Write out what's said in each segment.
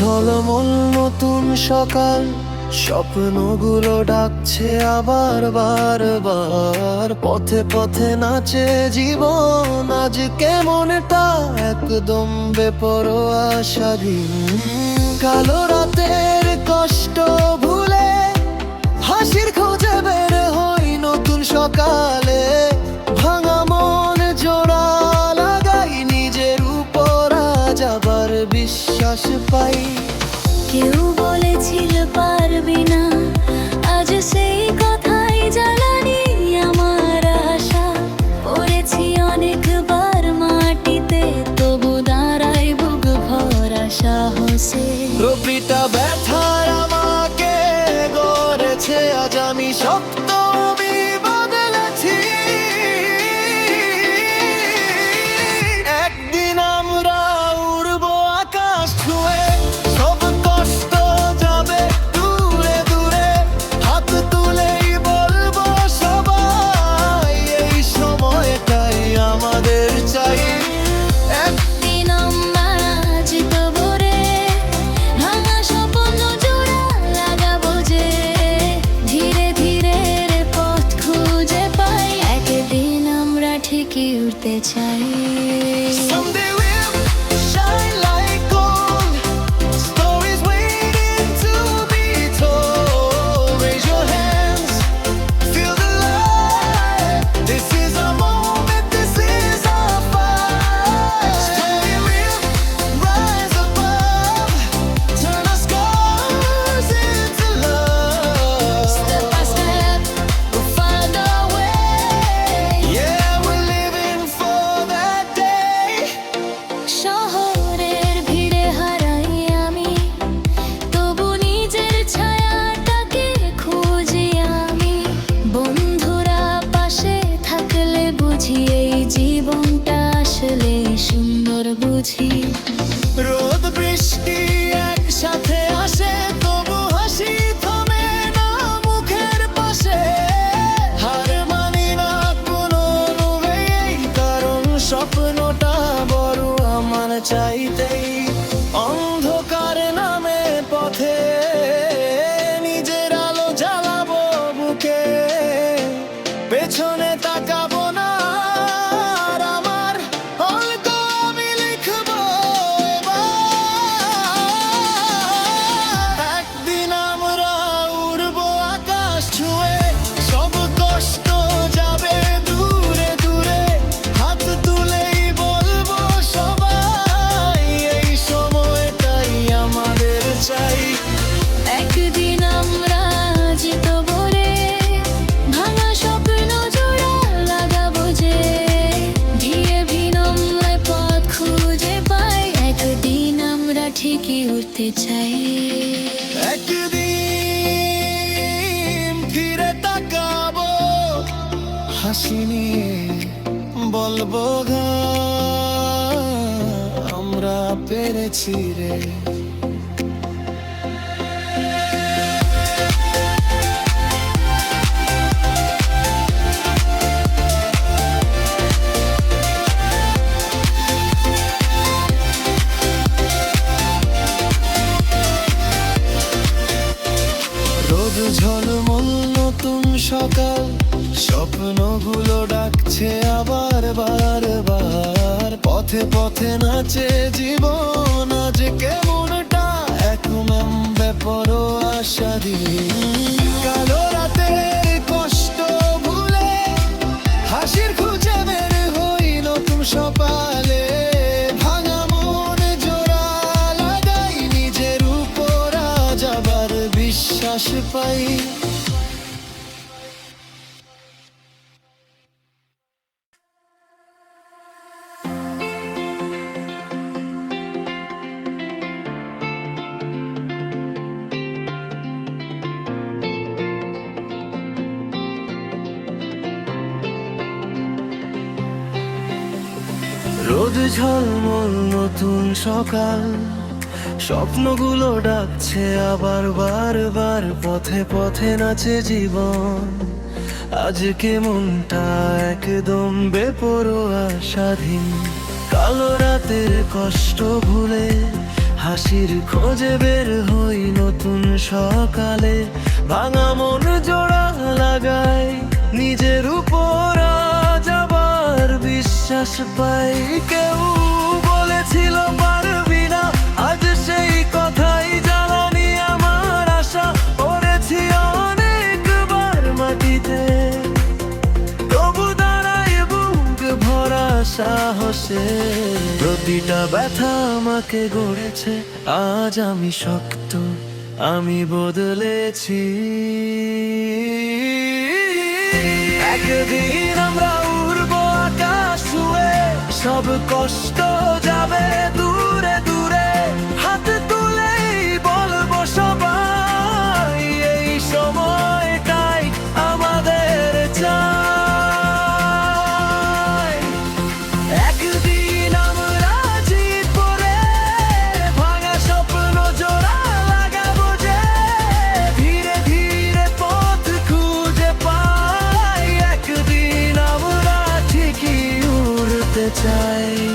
ঝলমল নতুন সকাল, স্বপ্নগুলো ডাকছে আবার বারবার। পথে পথে নাচে জীবন, আজ কেমনটা একদম বেপরোয়া স্বাধীন। কালো রাতের কষ্ট ভুলে হাসির খোঁজে বের হই নতুন সকালে। পাখি উড়তে চাই। team. বলব আমরা পেরেছি রে। ঝলমল নতুন সকাল স্বপ্নগুলো মিছে আবার বারবার। পথে পথে নাচে জীবন আজ কেমনটা? এখন ব্যাপার আশা দিন কালোরা ঝলমল নতুন সকাল। স্বপ্নগুলো ডাকছে আবার বারবার, পথে পথে নাচে জীবন। আজকে মনটা একদম বেপরোয়া, স্বাধীন। কালো রাতের কষ্ট ভুলে, হাসির খোঁজে বের হই নতুন সকালে। ভাঙা মন জোড়া বিশ্বাস পাই কেউ বলেছিল, পারবি না। আজ সেই কথাই জ্বালানি আমার আশা। পড়েছি অনেকবার মাটিতে। তবু দাঁড়াই বুক ভরা সাহসে। প্রতিটা ব্যথা আমাকে গড়েছে। আজ আমি শক্ত, আমি বদলেছি। একদিন আমরা সব কষ্ট যাবে দূরে। চাই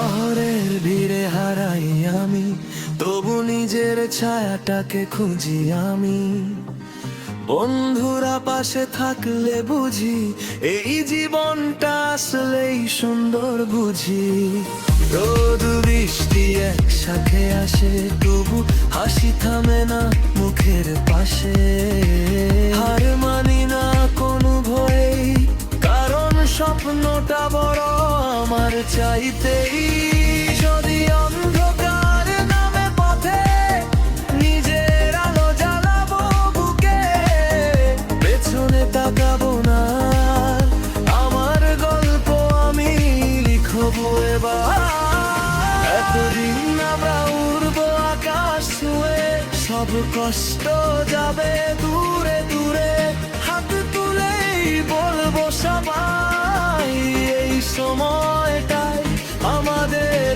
শহরের ভিড়ে হারাই আমি, তবু নিজের ছায়াটাকে খুঁজি আমি। বন্ধুরা পাশে থাকলে বুঝি, এই জীবনটা আসলেই সুন্দর বুঝি। রোদ বৃষ্টি একসাথে আসে, তবু হাসি থামে না মুখের পাশে। হার স্বপ্নটা বড় আমার চাইতেই। যদি অন্ধকার নামে পথে নিজের আলো জ্বালাবো বুকে, পেছনে তাকাবো না। আমার গল্প আমি লিখব এবার। এতদিন আমরা উড়বো আকাশ ছুঁয়ে, সব কষ্ট যাবে দূরে দূরে। বলব সবাই এই সময়টাই আমাদের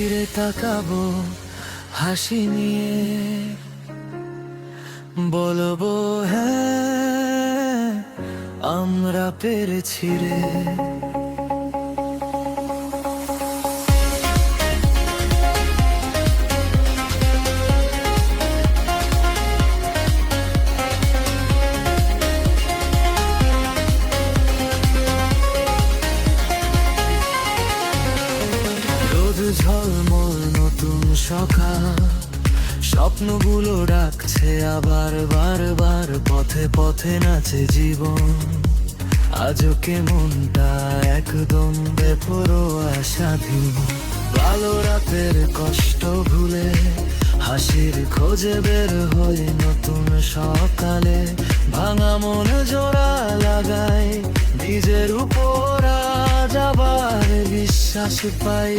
ফিরে তাকাবো হাসি নিয়ে। বলব হ্যাঁ আমরা পেরেছি রে। পথে পথে নাচে জীবন। আজও কেমনটা একদম বেপরোয়া স্বাধীন। ভালো রাতের কষ্ট ভুলে হাসির খোঁজে বের হয়ে নতুন সকালে। ভাঙা মন জোড়া লাগাই, নিজের উপর আবার বিশ্বাস পাই।